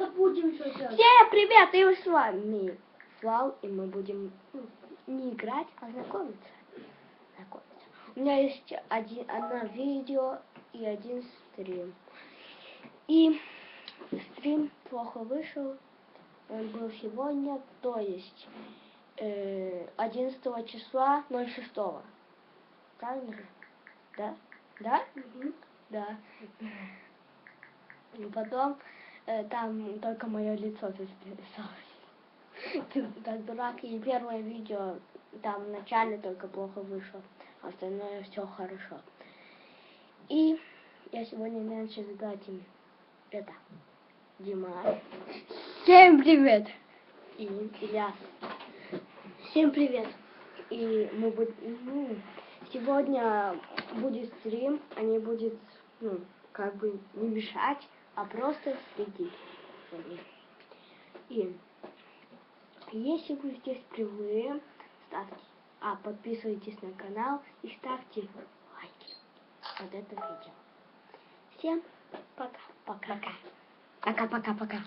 Всем привет, и с вами Слав, и мы будем ну, не играть, а знакомиться. знакомиться. У меня есть один, одно видео и один стрим. И стрим плохо вышел. Он был сегодня, то есть э, 11 числа 06. Правильно? Да? Да? Да. И потом там только мое лицо записалось. Как дурак. И первое видео там в начале только плохо вышло, а остальное все хорошо. И я сегодня начал задать им это. Дима. Всем привет. И Илья. Всем привет. И мы будем, ну, сегодня будет стрим, они будет, ну, как бы не мешать, а просто следить за ним. И если вы здесь впервые, ставьте, а подписывайтесь на канал и ставьте лайки под это видео. Всем пока. Пока. Пока. Пока-пока-пока.